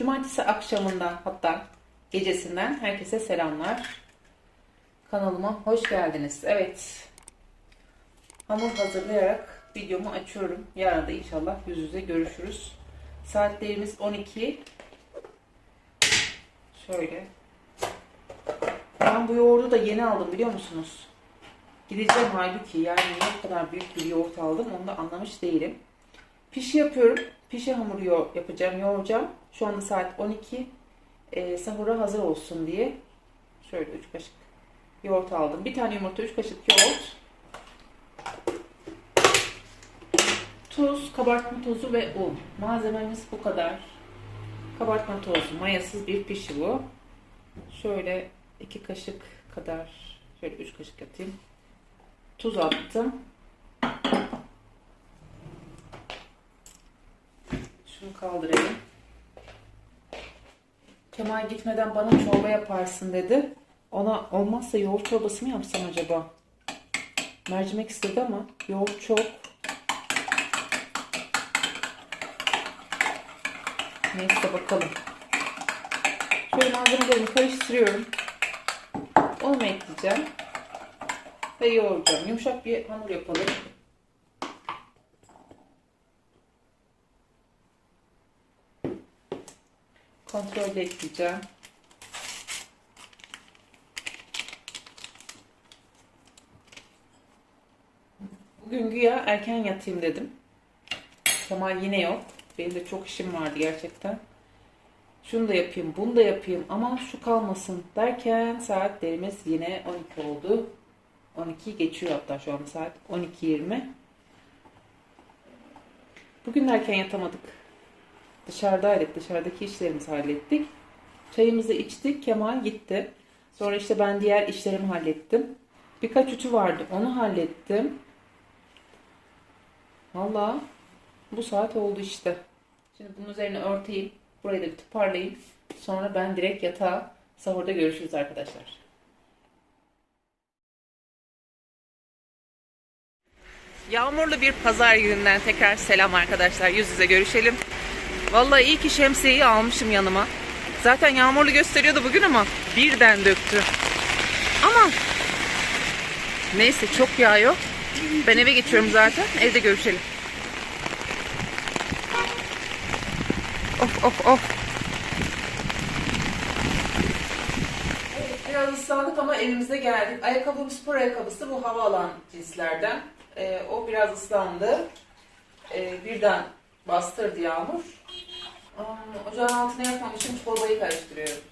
Cumartesi akşamından hatta gecesinden herkese selamlar. Kanalıma hoş geldiniz. Evet. Hamur hazırlayarak videomu açıyorum. Yarın da inşallah yüz yüze görüşürüz. Saatlerimiz 12. Şöyle. Ben bu yoğurdu da yeni aldım biliyor musunuz? Gideceğim halbuki yani bu kadar büyük bir yoğurt aldım onu da anlamış değilim. Pişi yapıyorum. Pişi hamuru yapacağım, yoğuracağım. Şu anda saat 12. Ee, sahura hazır olsun diye. Şöyle 3 kaşık yoğurt aldım. Bir tane yumurta, 3 kaşık yoğurt. Tuz, kabartma tozu ve un. Malzememiz bu kadar. Kabartma tozu, mayasız bir pişi bu. Şöyle 2 kaşık kadar, şöyle 3 kaşık atayım. Tuz attım. Şunu kaldırayım. Kemal gitmeden bana çorba yaparsın dedi. Ona olmazsa yoğurt çorbası mı yapsam acaba? Mercimek istedi ama yoğurt çok. Neyse bakalım. Şöyle malzemelerimi karıştırıyorum. Onu ekleyeceğim. Ve yoğuracağım. Yumuşak bir hamur yapalım. Kontrol ekleyeceğim. Bugün güya erken yatayım dedim. Kemal yine yok. Benim de çok işim vardı gerçekten. Şunu da yapayım, bunu da yapayım ama şu kalmasın derken saatlerimiz yine 12 oldu. 12 geçiyor hatta şu anda saat 12.20. Bugün erken yatamadık. Dışarıdaydık. Dışarıdaki işlerimizi hallettik. Çayımızı içtik. Kemal gitti. Sonra işte ben diğer işlerimi hallettim. Birkaç ütü vardı. Onu hallettim. Valla bu saat oldu işte. Şimdi bunun üzerine örteyim. Burayı da bir toparlayayım. Sonra ben direkt yatağa sahurda görüşürüz arkadaşlar. Yağmurlu bir pazar gününden tekrar selam arkadaşlar. Yüz yüze görüşelim. Vallahi iyi ki şemsiyeyi almışım yanıma. Zaten yağmurlu gösteriyordu bugün ama birden döktü. Ama neyse çok yağıyor. Ben eve geçiyorum zaten. Evde görüşelim. Of of of. Evet, biraz ıslandık ama evimize geldik. Ayakkabım spor ayakkabısı bu hava alan cinslerden. Ee, o biraz ıslandı. Ee, birden bastırdı yağmur. Ocağın altına yakmamışım çorbayı karıştırıyorum.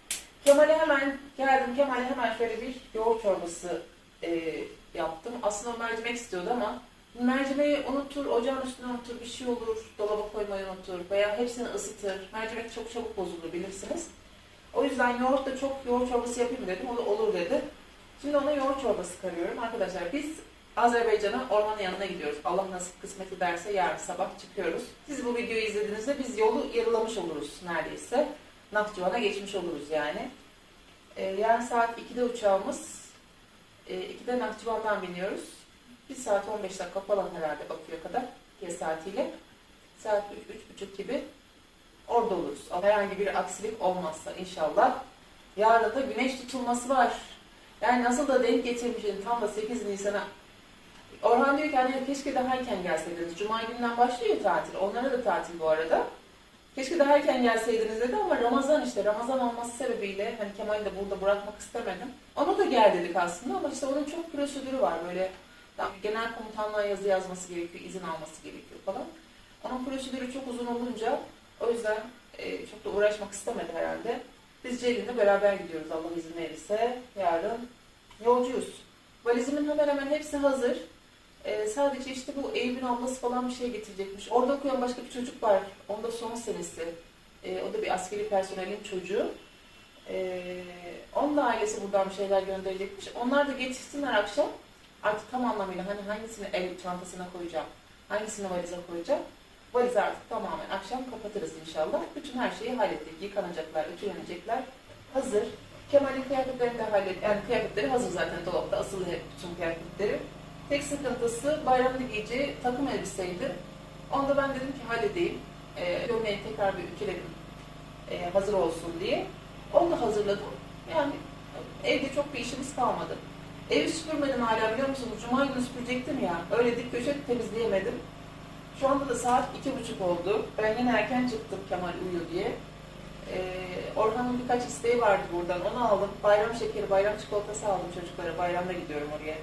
Kemal'e hemen geldim. Kemal'e hemen şöyle bir yoğurt çorbası e, yaptım. Aslında o mercimek istiyordu ama mercimeği unutur, ocağın üstüne unutur, bir şey olur, dolaba koymayı unutur veya hepsini ısıtır. Mercimek çok çabuk bozulur bilirsiniz. O yüzden yoğurt da çok yoğurt çorbası yapayım dedim. O da olur dedi. Şimdi ona yoğurt çorbası karıyorum. Arkadaşlar biz Azerbaycan'a ormanın yanına gidiyoruz. Allah nasip kısmet ederse yarın sabah çıkıyoruz. Siz bu videoyu izlediğinizde biz yolu yarılamış oluruz neredeyse. Nahçıvan'a geçmiş oluruz yani. Ee, yarın saat 2'de uçağımız. Ee, 2'de Nahçıvan'dan biniyoruz. 1 saat 15 dakika falan herhalde Bakü'ye kadar. Diye saatiyle. Saat 3-3.30 gibi orada oluruz. Herhangi bir aksilik olmazsa inşallah. Yarın da güneş tutulması var. Yani nasıl da denk getirmişim tam da 8 Nisan'a Orhan diyor ki anne keşke daha erken gelseydiniz. Cuma gününden başlıyor tatil. Onlara da tatil bu arada. Keşke daha erken gelseydiniz dedi ama Ramazan işte. Ramazan olması sebebiyle hani Kemal'i de burada bırakmak istemedim. Ona da gel dedik aslında ama işte onun çok prosedürü var. Böyle genel komutanlığa yazı yazması gerekiyor, izin alması gerekiyor falan. Onun prosedürü çok uzun olunca o yüzden e, çok da uğraşmak istemedi herhalde. Biz Ceylin'le beraber gidiyoruz Allah izin verirse. Yarın yolcuyuz. Valizimin hemen hemen hepsi hazır. Ee, sadece işte bu Eyüp'ün ablası falan bir şey getirecekmiş. Orada okuyan başka bir çocuk var. Onda son senesi. Ee, o da bir askeri personelin çocuğu. Ee, onun da ailesi buradan bir şeyler gönderecekmiş. Onlar da getirsinler akşam. Artık tam anlamıyla hani hangisini el çantasına koyacağım, hangisini valize koyacağım. Valizi artık tamamen akşam kapatırız inşallah. Bütün her şeyi hallettik. Yıkanacaklar, ütülenecekler. Hazır. Kemal'in kıyafetlerini de hallet, yani kıyafetleri hazır zaten dolapta. Asılı hep bütün kıyafetleri. Tek sıkıntısı bayramda giyeceği takım elbiseydi. Onu da ben dedim ki halledeyim. Ee, gömleğini tekrar bir ütüledim. e, hazır olsun diye. Onu da hazırladım. Yani evde çok bir işimiz kalmadı. Evi süpürmedim hala biliyor musunuz? Cuma günü süpürecektim ya. Öyle dip köşe temizleyemedim. Şu anda da saat iki buçuk oldu. Ben yine erken çıktım Kemal uyuyor diye. Ee, Orhan'ın birkaç isteği vardı buradan. Onu aldım. Bayram şekeri, bayram çikolatası aldım çocuklara. Bayramda gidiyorum oraya.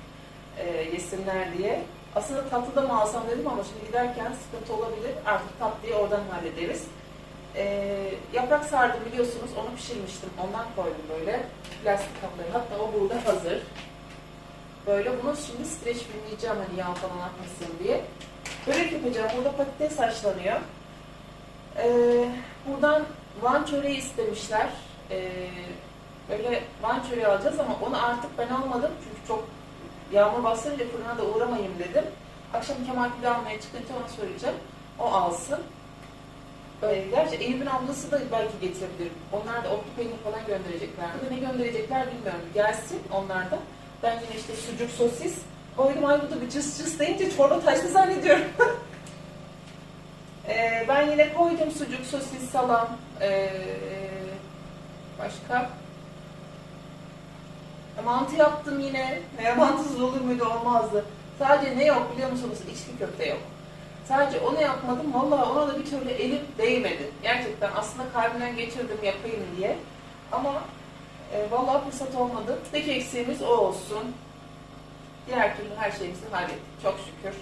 Ee, yesinler diye. Aslında tatlı da mı alsam dedim ama şimdi giderken sıkıntı olabilir. Artık tatlıyı oradan hallederiz. Ee, yaprak sardım biliyorsunuz. Onu pişirmiştim. Ondan koydum böyle. Plastik kapları. Hatta o burada hazır. Böyle bunu şimdi streç filmleyeceğim hani yağ falan atmasın diye. Börek yapacağım. Burada patates haşlanıyor. Ee, buradan Van çöreği istemişler. Ee, böyle Van çöreği alacağız ama onu artık ben almadım. Çünkü çok yağmur bastırınca fırına da uğramayayım dedim. Akşam Kemal Gül'ü almaya çıkınca ona söyleyeceğim. O alsın. Ee, gerçi Eyüp'ün ablası da belki getirebilir. Onlar da otlu peynir falan gönderecekler. Ne gönderecekler bilmiyorum. Gelsin onlar da. Ben yine işte sucuk, sosis. Koydum ay bu da bir cıs cıs deyince çorba taştı zannediyorum. Ee, ben yine koydum sucuk, sosis, salam. Ee, başka? Mantı yaptım yine. Ne mantısız olur muydu olmazdı. Sadece ne yok biliyor musunuz? İçli köfte yok. Sadece onu yapmadım. Vallahi ona da bir türlü elim değmedi. Gerçekten aslında kalbimden geçirdim yapayım diye. Ama e, vallahi fırsat olmadı. Tek eksiğimiz o olsun. Diğer türlü her şeyimizi hallettik. Çok şükür.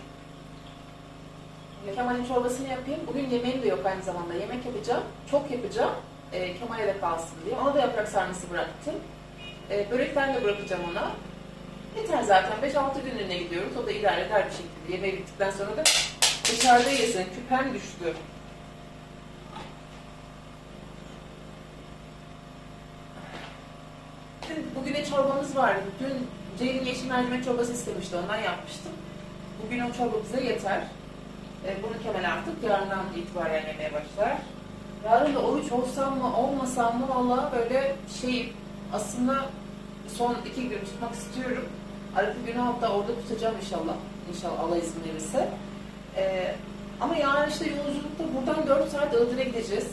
Kemal'in çorbasını yapayım. Bugün yemeğim de yok aynı zamanda. Yemek yapacağım. Çok yapacağım. E, Kemal'e de kalsın diye. Ona da yaprak sarması bıraktım. E, börekten de bırakacağım ona. Yeter zaten. 5-6 günlüğüne gidiyoruz. O da idare eder bir şekilde. Yemeği bittikten sonra da dışarıda yesin. Küpem düştü. Dün bugüne çorbamız vardı. Dün Ceylin yeşil mercimek çorbası istemişti. Ondan yapmıştım. Bugün o çorba bize yeter. E, bunu Kemal artık yarından itibaren yemeye başlar. Yarın da oruç olsam mı olmasam mı valla böyle şey aslında son iki gün tutmak istiyorum. Arafa günü hatta orada tutacağım inşallah. İnşallah Allah izin verirse. E, ama yarın işte yolculukta buradan 4 saat Iğdır'a gideceğiz.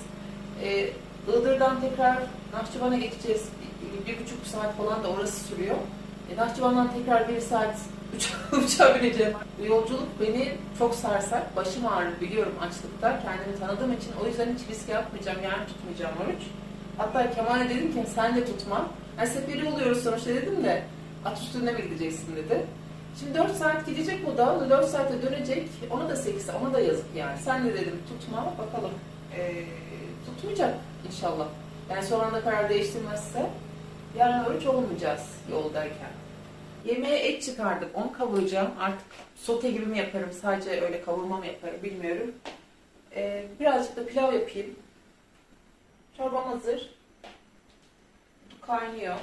E, Iğdır'dan tekrar Nahçıvan'a geçeceğiz. Bir, bir buçuk saat falan da orası sürüyor. E, Nahçıvan'dan tekrar bir saat uça- uçağa bineceğim. Bu yolculuk beni çok sarsar. Başım ağrır biliyorum açlıkta. Kendimi tanıdığım için o yüzden hiç risk yapmayacağım. Yani tutmayacağım oruç. Hatta Kemal'e dedim ki sen de tutma. Yani seferi oluyoruz sonuçta dedim de at üstünde mi gideceksin dedi. Şimdi 4 saat gidecek o da, o da 4 saate dönecek. Ona da 8, ona da yazık yani. Sen de dedim tutma bakalım. Ee, tutmayacak inşallah. Yani son anda karar değiştirmezse yarın oruç olmayacağız yoldayken. Yemeğe et çıkardım. Onu kavuracağım. Artık sote gibi mi yaparım? Sadece öyle kavurma mı yaparım bilmiyorum. Ee, birazcık da pilav yapayım. Çorbam hazır. Kaynıyor.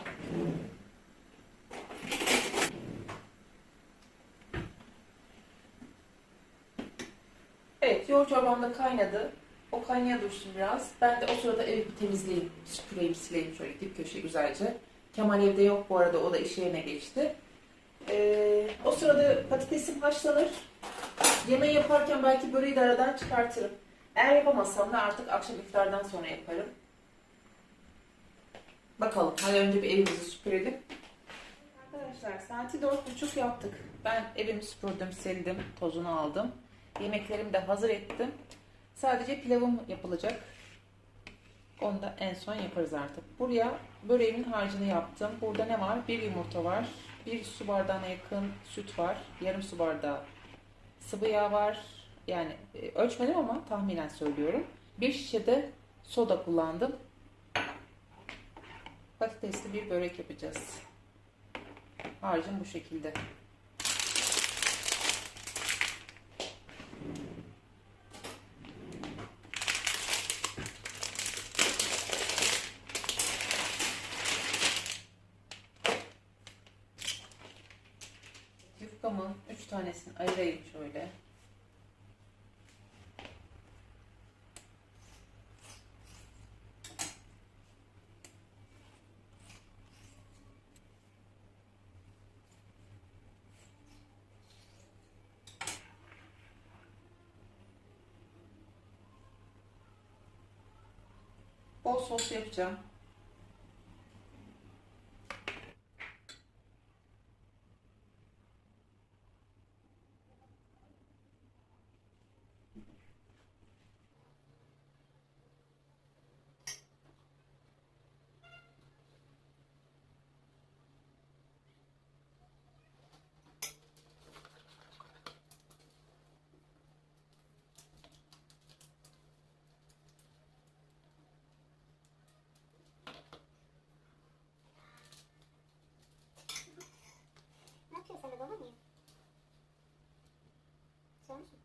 Evet, yoğurt çorbam da kaynadı. O kaynaya dursun biraz. Ben de o sırada evi bir temizleyeyim. Süpüreyim, sileyim şöyle dip köşe güzelce. Kemal evde yok bu arada. O da iş yerine geçti. Ee, o sırada patatesim haşlanır. Yemeği yaparken belki böreği de aradan çıkartırım. Eğer yapamazsam da artık akşam iftardan sonra yaparım. Bakalım. Hadi önce bir evimizi süpürelim. Arkadaşlar saati dört buçuk yaptık. Ben evimi süpürdüm, sildim, tozunu aldım. Yemeklerimi de hazır ettim. Sadece pilavım yapılacak. Onu da en son yaparız artık. Buraya böreğimin harcını yaptım. Burada ne var? Bir yumurta var. Bir su bardağına yakın süt var. Yarım su bardağı sıvı yağ var. Yani e, ölçmedim ama tahminen söylüyorum. Bir şişe de soda kullandım. Patatesli bir börek yapacağız. Harcım bu şekilde. Yufkamın 3 tanesini ayırayım şöyle. Bol sos yapacağım. Ne yapıyorsun sen de baba mıyım? Sen misin?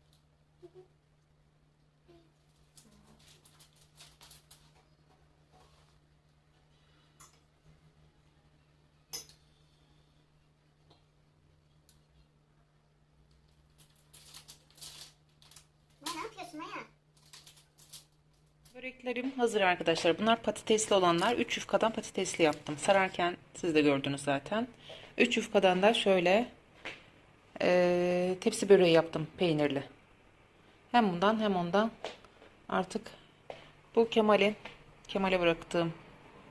Maya ne yapıyorsun Maya? Böreklerim hazır arkadaşlar. Bunlar patatesli olanlar. 3 yufkadan patatesli yaptım. Sararken siz de gördünüz zaten. 3 yufkadan da şöyle eee, tepsi böreği yaptım peynirli. Hem bundan hem ondan. Artık bu Kemal'in Kemal'e bıraktığım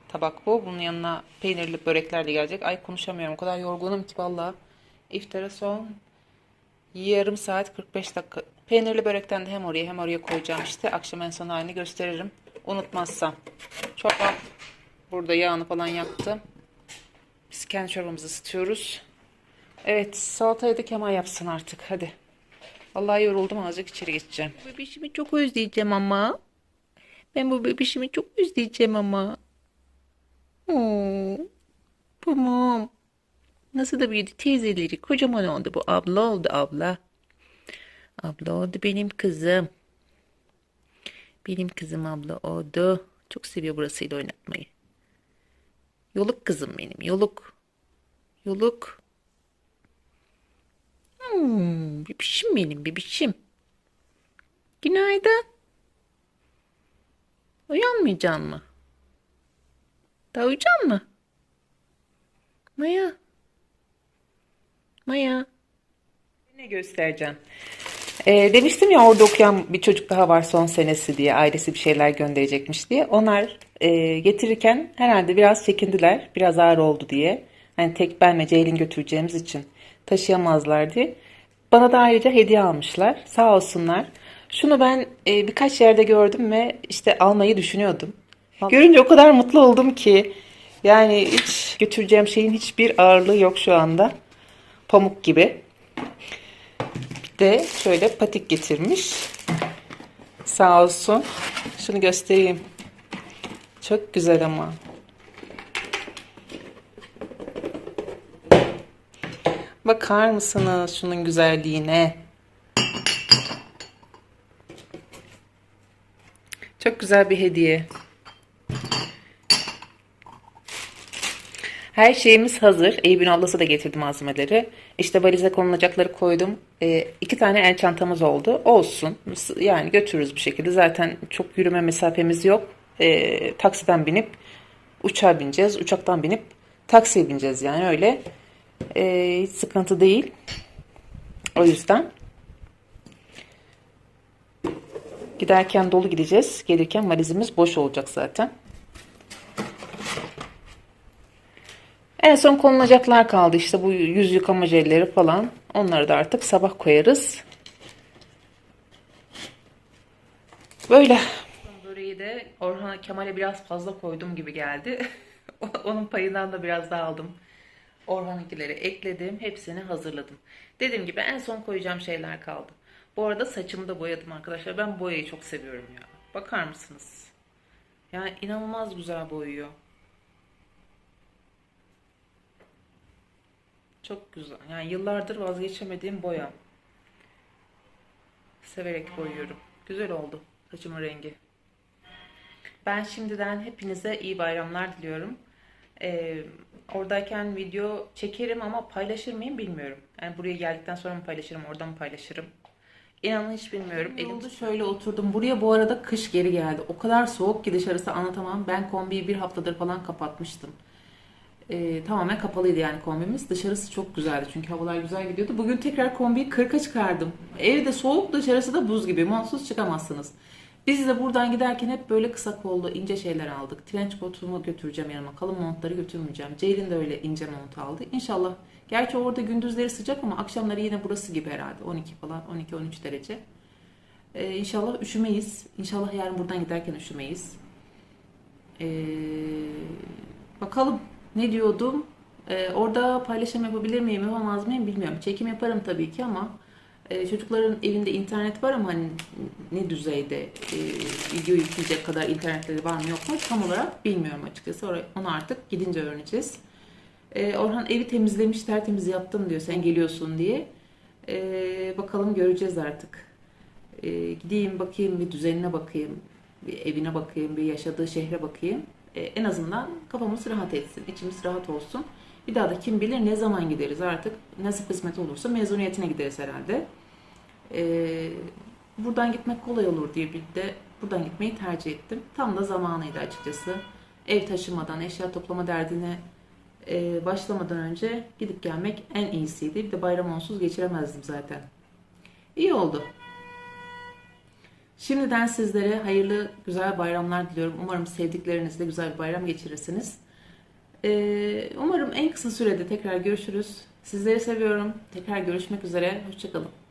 tabak bu. Bunun yanına peynirli börekler de gelecek. Ay konuşamıyorum. O kadar yorgunum ki valla. İftara son Yarım saat 45 dakika. Peynirli börekten de hem oraya hem oraya koyacağım işte. Akşam en son halini gösteririm. Unutmazsam. Çorba burada yağını falan yaktım. Biz kendi çorbamızı ısıtıyoruz. Evet salatayı da Kemal yapsın artık hadi. Vallahi yoruldum azıcık içeri geçeceğim. Bebişimi çok özleyeceğim ama. Ben bu bebişimi çok özleyeceğim ama. Oo, tamam. Nasıl da büyüdü teyzeleri kocaman oldu bu abla oldu abla. Abla oldu benim kızım. Benim kızım abla oldu. Çok seviyor burasıyla oynatmayı. Yoluk kızım benim yoluk. Yoluk. Hmm, bebişim benim bebişim. Günaydın. Uyanmayacaksın mı? Daha uyuyacaksın mı? Maya. Maya. Ne göstereceğim? Ee, demiştim ya orada okuyan bir çocuk daha var son senesi diye ailesi bir şeyler gönderecekmiş diye. Onlar e, getirirken herhalde biraz çekindiler. Biraz ağır oldu diye. Hani tek ben ve Ceylin götüreceğimiz için taşıyamazlar diye. Bana da ayrıca hediye almışlar. Sağ olsunlar. Şunu ben e, birkaç yerde gördüm ve işte almayı düşünüyordum. Görünce o kadar mutlu oldum ki. Yani hiç götüreceğim şeyin hiçbir ağırlığı yok şu anda. Pamuk gibi. De şöyle patik getirmiş. Sağ olsun. Şunu göstereyim. Çok güzel ama. Bakar mısınız şunun güzelliğine? Çok güzel bir hediye. Her şeyimiz hazır. Eyüp'ün ablası da getirdi malzemeleri. İşte valize konulacakları koydum. Ee, iki tane el çantamız oldu. Olsun. Yani götürürüz bir şekilde. Zaten çok yürüme mesafemiz yok. Ee, taksiden binip uçağa bineceğiz. Uçaktan binip taksiye bineceğiz yani öyle. Ee, hiç sıkıntı değil. O yüzden giderken dolu gideceğiz. Gelirken valizimiz boş olacak zaten. En son konulacaklar kaldı işte bu yüz yıkama jelleri falan. Onları da artık sabah koyarız. Böyle. Böreği de Orhan Kemal'e biraz fazla koydum gibi geldi. Onun payından da biraz daha aldım. Orhan'ınkileri ekledim. Hepsini hazırladım. Dediğim gibi en son koyacağım şeyler kaldı. Bu arada saçımı da boyadım arkadaşlar. Ben boyayı çok seviyorum ya. Bakar mısınız? Yani inanılmaz güzel boyuyor. Çok güzel. Yani yıllardır vazgeçemediğim boya. Severek boyuyorum. Güzel oldu saçımın rengi. Ben şimdiden hepinize iyi bayramlar diliyorum. Ee, oradayken video çekerim ama paylaşır mıyım bilmiyorum. Yani buraya geldikten sonra mı paylaşırım, oradan mı paylaşırım? İnanın hiç bilmiyorum. Elimde şöyle oturdum. Buraya bu arada kış geri geldi. O kadar soğuk ki dışarısı anlatamam. Ben kombiyi bir haftadır falan kapatmıştım. Ee, tamamen kapalıydı yani kombimiz. Dışarısı çok güzeldi çünkü havalar güzel gidiyordu. Bugün tekrar kombiyi 40'a çıkardım. Evde soğuk dışarısı da buz gibi. Montsuz çıkamazsınız. Biz de buradan giderken hep böyle kısa kollu ince şeyler aldık. Trench coat'umu götüreceğim yanıma. Kalın montları götürmeyeceğim. Ceylin de öyle ince mont aldı. İnşallah. Gerçi orada gündüzleri sıcak ama akşamları yine burası gibi herhalde. 12 falan 12-13 derece. Ee, inşallah üşümeyiz. İnşallah yarın buradan giderken üşümeyiz. Ee, bakalım ne diyordum. Ee, orada paylaşım yapabilir miyim yapamaz mıyım bilmiyorum. Çekim yaparım tabii ki ama e, çocukların evinde internet var ama hani ne düzeyde e, video yükleyecek kadar internetleri var mı yok mu tam olarak bilmiyorum açıkçası. Onu artık gidince öğreneceğiz. E, Orhan evi temizlemiş tertemiz yaptım diyor sen geliyorsun diye. E, bakalım göreceğiz artık. E, gideyim bakayım bir düzenine bakayım. Bir evine bakayım, bir yaşadığı şehre bakayım. E, en azından kafamız rahat etsin, içimiz rahat olsun. Bir daha da kim bilir ne zaman gideriz artık. Nasıl kısmet olursa mezuniyetine gideriz herhalde. Ee, buradan gitmek kolay olur diye bir de buradan gitmeyi tercih ettim. Tam da zamanıydı açıkçası. Ev taşımadan, eşya toplama derdine e, başlamadan önce gidip gelmek en iyisiydi. Bir de bayram onsuz geçiremezdim zaten. İyi oldu. Şimdiden sizlere hayırlı, güzel bayramlar diliyorum. Umarım sevdiklerinizle güzel bir bayram geçirirsiniz. Ee, umarım en kısa sürede tekrar görüşürüz. Sizleri seviyorum. Tekrar görüşmek üzere. Hoşçakalın.